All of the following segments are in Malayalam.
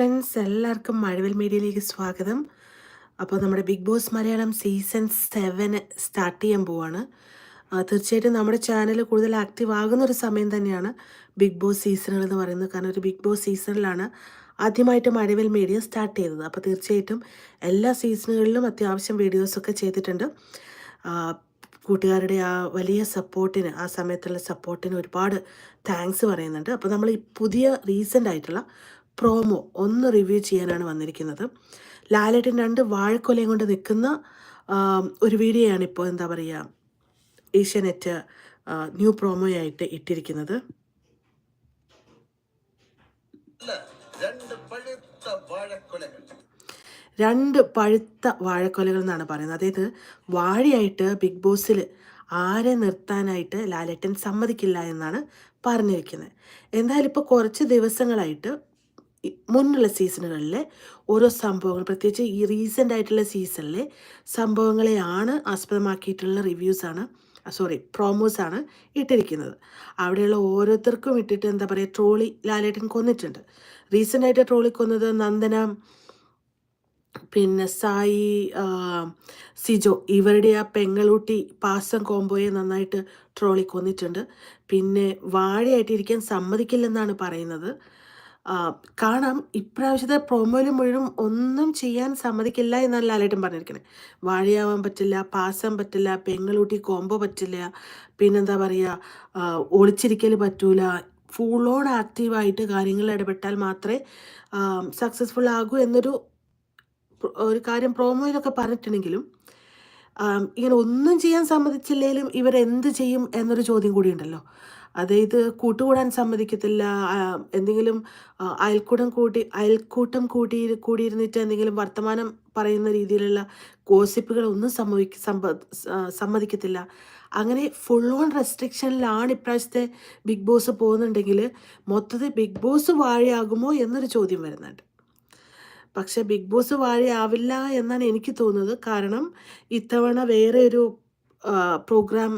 ഫ്രണ്ട്സ് എല്ലാവർക്കും മഴവിൽ മീഡിയയിലേക്ക് സ്വാഗതം. അപ്പോൾ നമ്മുടെ big Boss Malayalam season seven start ചെയ്യാൻ പോവാണ്. തീർച്ചയായിട്ടും നമ്മുടെ ചാനൽ കൂടുതൽ ആക്റ്റീവ് ആകുന്ന ഒരു സമയം തന്നെയാണ് ബിഗ് ബോസ് സീസണുകൾ എന്ന് പറയുന്നത്. കാരണം ഒരു ബിഗ് ബോസ് സീസണിലാണ് ആദ്യമായിട്ട് മഴവിൽ മീഡിയ സ്റ്റാർട്ട് ചെയ്തത്. അപ്പോൾ തീർച്ചയായിട്ടും എല്ലാ സീസണുകളിലും അത്യാവശ്യം വീഡിയോസൊക്കെ ചെയ്തിട്ടുണ്ട്. കൂട്ടുകാരുടെ ആ വലിയ സപ്പോർട്ടിന് ആ സമയത്തുള്ള സപ്പോർട്ടിന് ഒരുപാട് താങ്ക്സ് പറയുന്നുണ്ട്. അപ്പോൾ നമ്മൾ ഈ പുതിയ റീസെന്റ് ആയിട്ടുള്ള പ്രോമോ ഒന്ന് റിവ്യൂ ചെയ്യാനാണ് വന്നിരിക്കുന്നത്. ലാലേട്ടൻ രണ്ട് വാഴക്കൊലയും കൊണ്ട് നിൽക്കുന്ന ഒരു വീഡിയോയാണ് ആണ് ഇപ്പോൾ എന്താ പറയുക ഏഷ്യാനെറ്റ് ന്യൂ പ്രോമോയായിട്ട് ഇട്ടിരിക്കുന്നത്. രണ്ട് പഴുത്ത വാഴക്കൊലകൾ എന്നാണ് പറയുന്നത്. അതായത് വാഴയായിട്ട് ബിഗ് ബോസിൽ ആരെ നിർത്താനായിട്ട് ലാലേട്ടൻ സമ്മതിക്കില്ല എന്നാണ് പറഞ്ഞിരിക്കുന്നത്. എന്തായാലും ഇപ്പോൾ കുറച്ച് ദിവസങ്ങളായിട്ട് മുന്നുള്ള സീസണുകളിലെ ഓരോ സംഭവങ്ങൾ പ്രത്യേകിച്ച് ഈ റീസെന്റ് ആയിട്ടുള്ള സീസണിലെ സംഭവങ്ങളെയാണ് ആസ്പദമാക്കിയിട്ടുള്ള റിവ്യൂസാണ് സോറി പ്രോമോസാണ് ഇട്ടിരിക്കുന്നത്. അവിടെയുള്ള ഓരോരുത്തർക്കും ഇട്ടിട്ട് എന്താ പറയുക ട്രോളി ലാലേട്ടൻ കൊന്നിട്ടുണ്ട്. റീസെന്റ് ആയിട്ട് ട്രോളി കൊന്നത് നന്ദന പിന്നെ സായി സിജോ ഇവരുടെ ആ പെങ്ങളൂട്ടി പാസം കോംബോയെ നന്നായിട്ട് ട്രോളി കൊന്നിട്ടുണ്ട്. പിന്നെ വാഴയായിട്ടിരിക്കാൻ സമ്മതിക്കില്ലെന്നാണ് പറയുന്നത്. കാണാം ഇപ്രാവശ്യത്തെ പ്രൊമോയിലും മുഴുവൻ ഒന്നും ചെയ്യാൻ സമ്മതിക്കില്ല എന്നാണ് ലാലേട്ടൻ പറഞ്ഞിരിക്കുന്നത് വാഴയാവാൻ പറ്റില്ല പാസം പറ്റില്ല പെങ്ങളൂട്ടി കോംബോ പറ്റില്ല പിന്നെന്താ പറയുക ഒളിച്ചിരിക്കൽ പറ്റൂല ഫുൾ ഓൺ ആക്റ്റീവായിട്ട് കാര്യങ്ങളിൽ ഇടപെട്ടാൽ മാത്രമേ സക്സസ്ഫുൾ ആകൂ എന്നൊരു ഒരു കാര്യം പ്രോമോയിലൊക്കെ പറഞ്ഞിട്ടുണ്ടെങ്കിലും ഇങ്ങനെ ഒന്നും ചെയ്യാൻ സമ്മതിച്ചില്ലെങ്കിലും ഇവരെന്ത് ചെയ്യും എന്നൊരു ചോദ്യം കൂടി ഉണ്ടല്ലോ. അതായത് കൂട്ടുകൂടാൻ സമ്മതിക്കത്തില്ല എന്തെങ്കിലും അയൽക്കൂടം കൂട്ടി അയൽക്കൂട്ടം കൂട്ടി കൂടിയിരുന്നിട്ട് എന്തെങ്കിലും വർത്തമാനം പറയുന്ന രീതിയിലുള്ള ഗോസിപ്പുകളൊന്നും സംഭവിക്ക സമ്മ സമ്മതിക്കത്തില്ല. അങ്ങനെ ഫുൾ ഓൺ റെസ്ട്രിക്ഷനിലാണ് ഇപ്രാവശ്യത്തെ ബിഗ് ബോസ് പോകുന്നുണ്ടെങ്കിൽ മൊത്തത്തിൽ ബിഗ് ബോസ് വാഴയാകുമോ എന്നൊരു ചോദ്യം വരുന്നുണ്ട്. പക്ഷേ ബിഗ് ബോസ് വാഴയാവില്ല എന്നാണ് എനിക്ക് തോന്നുന്നത്. കാരണം ഇത്തവണ വേറെ ഒരു പ്രോഗ്രാം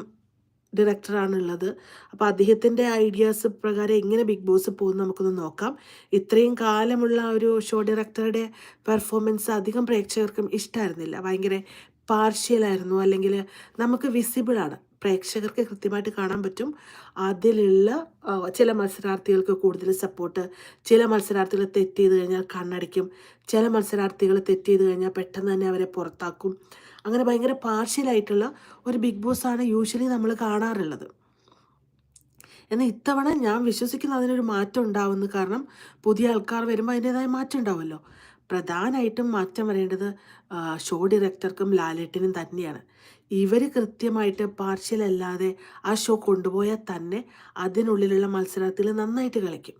ഡയറക്ടറാണുള്ളത് അപ്പോൾ അദ്ദേഹത്തിന്റെ ഐഡിയാസ് പ്രകാരം എങ്ങനെ ബിഗ് ബോസ് പോകുന്നു നമുക്കൊന്ന് നോക്കാം. ഇത്രയും കാലമുള്ള ഒരു ഷോ ഡയറക്ടറുടെ പെർഫോമൻസ് അധികം പ്രേക്ഷകർക്കും ഇഷ്ടമായിരുന്നില്ല ഭയങ്കര പാർഷ്യലായിരുന്നു അല്ലെങ്കിൽ നമുക്ക് വിസിബിളാണ് പ്രേക്ഷകർക്ക് കൃത്യമായിട്ട് കാണാൻ പറ്റും. അതിലുള്ള ചില മത്സരാർത്ഥികൾക്ക് കൂടുതൽ സപ്പോർട്ട് ചില മത്സരാർത്ഥികൾ തെറ്റ് ചെയ്ത് കഴിഞ്ഞാൽ കണ്ണടിക്കും ചില മത്സരാർത്ഥികൾ തെറ്റ് ചെയ്ത് കഴിഞ്ഞാൽ പെട്ടെന്ന് തന്നെ അവരെ പുറത്താക്കും. അങ്ങനെ ഭയങ്കര പാർഷ്യലായിട്ടുള്ള ഒരു ബിഗ് ബോസാണ് യൂഷ്വലി നമ്മൾ കാണാറുള്ളത്. എന്നാൽ ഇത്തവണ ഞാൻ വിശ്വസിക്കുന്ന അതിനൊരു മാറ്റം ഉണ്ടാവുന്നു കാരണം പുതിയ ആൾക്കാർ വരുമ്പോൾ അതിന്റെതായ മാറ്റം ഉണ്ടാവുമല്ലോ. പ്രധാനമായിട്ടും മാറ്റം വരേണ്ടത് ഷോ ഡയറക്ടർക്കും ലാലേട്ടിനും തന്നെയാണ്. ഇവർ കൃത്യമായിട്ട് പാർഷ്യൽ അല്ലാതെ ആ ഷോ കൊണ്ടുപോയാൽ തന്നെ അതിനുള്ളിലുള്ള മത്സരത്തിൽ നന്നായിട്ട് കളിക്കും.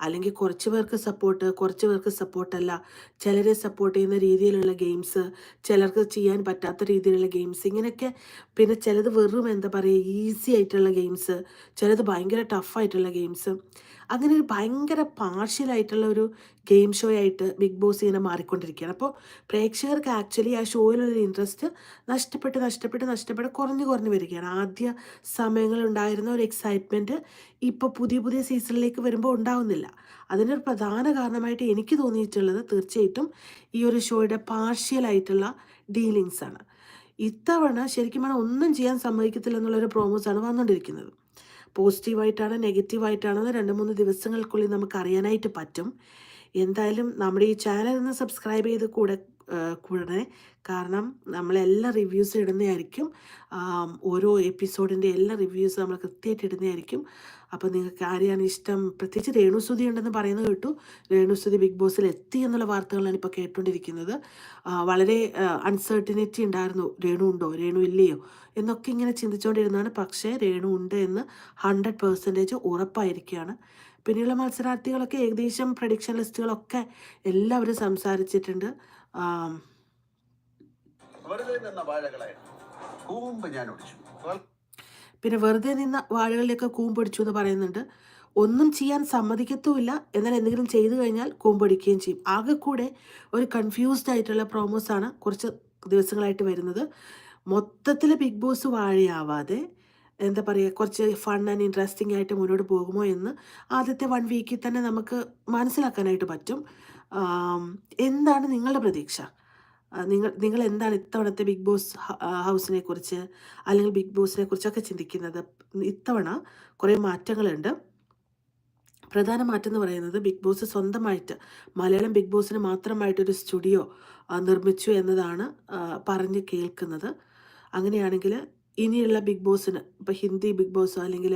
അല്ലെങ്കിൽ കുറച്ച് പേർക്ക് സപ്പോർട്ട് കുറച്ച് പേർക്ക് സപ്പോർട്ടല്ല ചിലരെ സപ്പോർട്ട് ചെയ്യുന്ന രീതിയിലുള്ള ഗെയിംസ് ചിലർക്ക് ചെയ്യാൻ പറ്റാത്ത രീതിയിലുള്ള ഗെയിംസ് ഇങ്ങനെയൊക്കെ പിന്നെ ചിലത് വെറും എന്താ പറയുക ഈസി ആയിട്ടുള്ള ഗെയിംസ് ചിലത് ഭയങ്കര ടഫായിട്ടുള്ള ഗെയിംസ് അങ്ങനെ ഒരു ഭയങ്കര പാർഷ്യലായിട്ടുള്ള ഒരു ഗെയിം ഷോ ആയിട്ട് ബിഗ് ബോസ് ഇങ്ങനെ മാറിക്കൊണ്ടിരിക്കുകയാണ്. അപ്പോൾ പ്രേക്ഷകർക്ക് ആക്ച്വലി ആ ഷോയിലുള്ള ഇൻട്രസ്റ്റ് നഷ്ടപ്പെട്ട് നഷ്ടപ്പെട്ട് നഷ്ടപ്പെട്ട് കുറഞ്ഞു കുറഞ്ഞു വരികയാണ്. ആദ്യ സമയങ്ങളുണ്ടായിരുന്ന ഒരു എക്സൈറ്റ്മെന്റ് ഇപ്പോൾ പുതിയ പുതിയ സീസണിലേക്ക് വരുമ്പോൾ ഉണ്ടാവുന്നില്ല. അതിനൊരു പ്രധാന കാരണമായിട്ട് എനിക്ക് തോന്നിയിട്ടുള്ളത് തീർച്ചയായിട്ടും ഈ ഒരു ഷോയുടെ പാർഷ്യലായിട്ടുള്ള ഡീലിങ്സ് ആണ്. ഇത്തവണ ശരിക്കും പറഞ്ഞാൽ ഒന്നും ചെയ്യാൻ സമ്മതിക്കത്തില്ല എന്നുള്ളൊരു പ്രോമോസാണ് വന്നുകൊണ്ടിരിക്കുന്നത്. പോസിറ്റീവായിട്ടാണ് നെഗറ്റീവായിട്ടാണെന്ന് രണ്ട് മൂന്ന് ദിവസങ്ങൾക്കുള്ളിൽ നമുക്ക് അറിയാനായിട്ട് പറ്റും. എന്തായാലും നമ്മുടെ ഈ ചാനൽ ഒന്ന് സബ്സ്ക്രൈബ് ചെയ്ത് കൂടെ കൂടണേ. കാരണം നമ്മളെല്ലാ റിവ്യൂസ് ഇടുന്നതായിരിക്കും. ഓരോ എപ്പിസോഡിന്റെ എല്ലാ റിവ്യൂസ് നമ്മൾ കൃത്യമായിട്ട് ഇടുന്നതായിരിക്കും. അപ്പോൾ നിങ്ങൾക്ക് ആരെയാണ് ഇഷ്ടം? പ്രത്യേകിച്ച് രേണുസുതി ഉണ്ടെന്ന് പറയുന്നത് കേട്ടു. രേണുസുതി ബിഗ് ബോസിൽ എത്തി എന്നുള്ള വാർത്തകളാണ് ഇപ്പോൾ കേട്ടുകൊണ്ടിരിക്കുന്നത് വളരെ അൺസർട്ടിനിറ്റി ഉണ്ടായിരുന്നു. രേണു ഉണ്ടോ? രേണു ഇല്ലയോ? എന്നൊക്കെ ഇങ്ങനെ ചിന്തിച്ചുകൊണ്ടിരുന്നതാണ് പക്ഷേ രേണു ഉണ്ട് എന്ന് ഹൺഡ്രഡ് പെർസെന്റേജ് ഉറപ്പായിരിക്കുകയാണ്. പിന്നെയുള്ള മത്സരാർത്ഥികളൊക്കെ ഏകദേശം പ്രഡിക്ഷൻ ലിസ്റ്റുകളൊക്കെ എല്ലാവരും സംസാരിച്ചിട്ടുണ്ട്. പിന്നെ വെറുതെ നിന്ന വാഴകളിലൊക്കെ കൂമ്പടിച്ചു എന്ന് പറയുന്നുണ്ട്. ഒന്നും ചെയ്യാൻ സമ്മതിക്കത്തുമില്ല. എന്നാൽ എന്തെങ്കിലും ചെയ്തു കഴിഞ്ഞാൽ കൂമ്പടിക്കുകയും ചെയ്യും. ആകെ കൂടെ ഒരു കൺഫ്യൂസ്ഡ് ആയിട്ടുള്ള പ്രോമോസാണ് കുറച്ച് ദിവസങ്ങളായിട്ട് വരുന്നത്. മൊത്തത്തിൽ ബിഗ് ബോസ് വാഴയാവാതെ എന്താ പറയുക കുറച്ച് ഫൺ ആൻഡ് ഇൻട്രസ്റ്റിംഗ് ആയിട്ട് മുന്നോട്ട് പോകുമോ എന്ന് ആദ്യത്തെ വൺ വീക്കിൽ തന്നെ നമുക്ക് മനസ്സിലാക്കാനായിട്ട് പറ്റും. എന്താണ് നിങ്ങളുടെ പ്രതീക്ഷ? നിങ്ങൾ നിങ്ങൾ എന്താണ് ഇത്തവണത്തെ ബിഗ് ബോസ് ഹൗസിനെ കുറിച്ച് അല്ലെങ്കിൽ ബിഗ് ബോസിനെ കുറിച്ചൊക്കെ ചിന്തിക്കുന്നത്? ഇത്തവണ കുറേ മാറ്റങ്ങളുണ്ട്. പ്രധാന മാറ്റം എന്ന് പറയുന്നത് ബിഗ് ബോസ് സ്വന്തമായിട്ട് മലയാളം ബിഗ് ബോസിന് മാത്രമായിട്ടൊരു സ്റ്റുഡിയോ നിർമ്മിച്ചു എന്നതാണ് പറഞ്ഞ് കേൾക്കുന്നത്. അങ്ങനെയാണെങ്കിൽ ഇനിയുള്ള ബിഗ് ബോസിന് ഇപ്പോൾ ഹിന്ദി ബിഗ് ബോസോ അല്ലെങ്കിൽ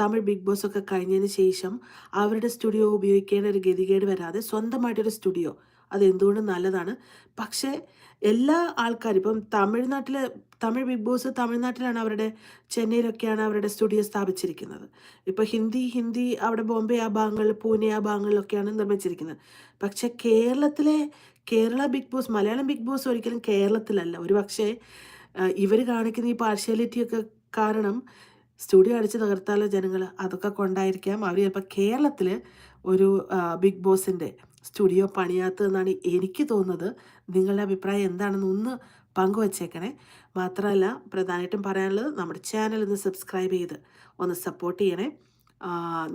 തമിഴ് ബിഗ് ബോസ് ഒക്കെ കഴിഞ്ഞതിന് ശേഷം അവരുടെ സ്റ്റുഡിയോ ഉപയോഗിക്കേണ്ട ഒരു ഗതികേട് വരാതെ സ്വന്തമായിട്ടൊരു സ്റ്റുഡിയോ. അത് എന്തുകൊണ്ടും നല്ലതാണ്. പക്ഷേ എല്ലാ ആൾക്കാരും ഇപ്പം തമിഴ്നാട്ടിൽ തമിഴ് ബിഗ് ബോസ് തമിഴ്നാട്ടിലാണ് അവരുടെ ചെന്നൈയിലൊക്കെയാണ് അവരുടെ സ്റ്റുഡിയോ സ്ഥാപിച്ചിരിക്കുന്നത്. ഇപ്പോൾ ഹിന്ദി ഹിന്ദി അവിടെ ബോംബെ ആ ഭാഗങ്ങളിൽ പൂനെ ആ ഭാഗങ്ങളിലൊക്കെയാണ് നിർമ്മിച്ചിരിക്കുന്നത്. പക്ഷേ കേരളത്തിലെ Kerala Big Boss Malayalam Big Boss ഒരിക്കലും കേരളത്തിലല്ല. ഒരു പക്ഷേ ഇവർ കാണിക്കുന്ന ഈ പാർഷ്യാലിറ്റിയൊക്കെ കാരണം സ്റ്റുഡിയോ അടിച്ച് തകർത്താലോ ജനങ്ങൾ അതൊക്കെ കൊണ്ടായിരിക്കാം. അവർ ചിലപ്പോൾ കേരളത്തിൽ ഒരു ബിഗ് ബോസിന്റെ സ്റ്റുഡിയോ പണിയാത്തതെന്നാണ് എനിക്ക് തോന്നുന്നത്. നിങ്ങളുടെ അഭിപ്രായം എന്താണെന്ന് ഒന്ന് പങ്കുവച്ചേക്കണേ. മാത്രമല്ല പ്രധാനമായിട്ടും പറയാനുള്ളത് നമ്മുടെ ചാനൽ ഒന്ന് സബ്സ്ക്രൈബ് ചെയ്ത് ഒന്ന് സപ്പോർട്ട് ചെയ്യണേ.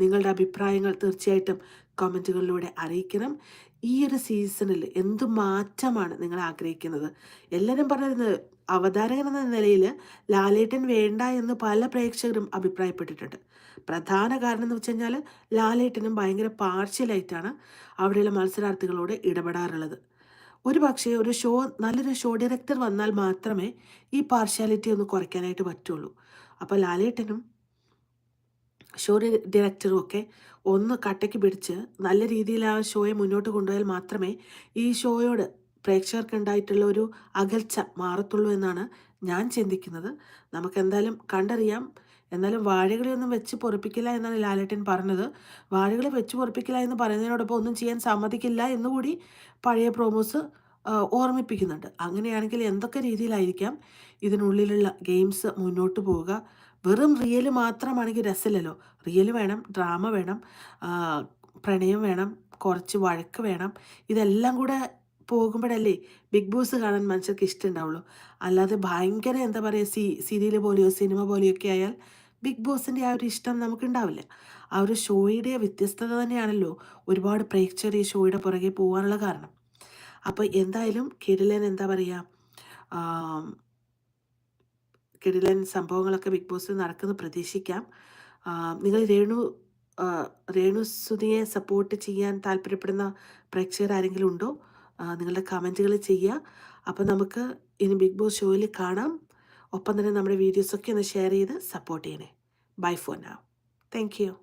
നിങ്ങളുടെ അഭിപ്രായങ്ങൾ തീർച്ചയായിട്ടും കമന്റുകളിലൂടെ അറിയിക്കണം. ഈ ഒരു സീസണിൽ എന്ത് മാറ്റമാണ് നിങ്ങൾ ആഗ്രഹിക്കുന്നത്? എല്ലാവരും പറഞ്ഞിരുന്നത് അവതാരകൻ എന്ന നിലയിൽ ലാലേട്ടൻ വേണ്ട എന്ന് പല പ്രേക്ഷകരും അഭിപ്രായപ്പെട്ടിട്ടുണ്ട്. പ്രധാന കാരണം എന്ന് വെച്ച് കഴിഞ്ഞാൽ ലാലേട്ടനും ഭയങ്കര പാർഷ്യലായിട്ടാണ് അവിടെയുള്ള മത്സരാർത്ഥികളോട് ഇടപെടാറുള്ളത്. ഒരു പക്ഷേ ഒരു ഷോ നല്ലൊരു ഷോ ഡയറക്ടർ വന്നാൽ മാത്രമേ ഈ പാർഷ്യാലിറ്റി ഒന്ന് കുറയ്ക്കാനായിട്ട് പറ്റുള്ളൂ. അപ്പോൾ ലാലേട്ടനും ഷോ ഡയറക്ടറും ഒക്കെ ഒന്ന് കട്ടയ്ക്ക് പിടിച്ച് നല്ല രീതിയിൽ ആ ഷോയെ മുന്നോട്ട് കൊണ്ടുപോയാൽ മാത്രമേ ഈ ഷോയോട് പ്രേക്ഷകർക്ക് ഉണ്ടായിട്ടുള്ള ഒരു അകൽച്ച മാറത്തുള്ളൂ എന്നാണ് ഞാൻ ചിന്തിക്കുന്നത്. നമുക്ക് എന്തായാലും കണ്ടറിയാം. എന്നാലും വാഴകളെയൊന്നും വെച്ച് പൊറപ്പിക്കില്ല എന്നാണ് ലാലേട്ടൻ പറഞ്ഞത്. വാഴകളെ വെച്ച് പൊറപ്പിക്കില്ല എന്ന് പറയുന്നതിനോടൊപ്പം ഒന്നും ചെയ്യാൻ സമ്മതിക്കില്ല എന്നുകൂടി പഴയ പ്രോമോസ് ഓർമ്മിപ്പിക്കുന്നുണ്ട്. അങ്ങനെയാണെങ്കിൽ എന്തൊക്കെ രീതിയിലായിരിക്കാം ഇതിനുള്ളിലുള്ള ഗെയിംസ് മുന്നോട്ട് പോവുക? വെറും റിയൽ മാത്രമാണെങ്കിൽ രസമില്ലല്ലോ. റിയൽ വേണം ഡ്രാമ വേണം പ്രണയം വേണം കുറച്ച് വഴക്ക് വേണം. ഇതെല്ലാം കൂടെ പോകുമ്പോഴല്ലേ ബിഗ് ബോസ് കാണാൻ മനുഷ്യർക്ക് ഇഷ്ടമുണ്ടാവുള്ളൂ. അല്ലാതെ ഭയങ്കര എന്താ പറയുക സീ സീരിയൽ പോലെയോ സിനിമ പോലെയോ ഒക്കെ ആയാൽ ബിഗ് ബോസിന്റെ ആ ഒരു ഇഷ്ടം നമുക്കുണ്ടാവില്ല. ആ ഒരു ഷോയുടെ വ്യത്യസ്തത തന്നെയാണല്ലോ ഒരുപാട് പ്രേക്ഷകർ ഈ ഷോയുടെ പുറകെ പോകാനുള്ള കാരണം. അപ്പോൾ എന്തായാലും കിടിലൻ എന്താ പറയുക കിടിലൻ സംഭവങ്ങളൊക്കെ ബിഗ് ബോസിൽ നടക്കുന്നു പ്രതീക്ഷിക്കാം. നിങ്ങൾ രേണു രേണു സുധിയെ സപ്പോർട്ട് ചെയ്യാൻ താല്പര്യപ്പെടുന്ന പ്രേക്ഷകർ ആരെങ്കിലും ഉണ്ടോ? നിങ്ങളുടെ കമന്റുകൾ ചെയ്യുക. അപ്പോൾ നമുക്ക് ഇനി ബിഗ് ബോസ് ഷോയിൽ കാണാം. ഒപ്പം തന്നെ നമ്മുടെ വീഡിയോസൊക്കെ ഒന്ന് ഷെയർ ചെയ്ത് സപ്പോർട്ട് ചെയ്യണേ. Bye for now. Thank you.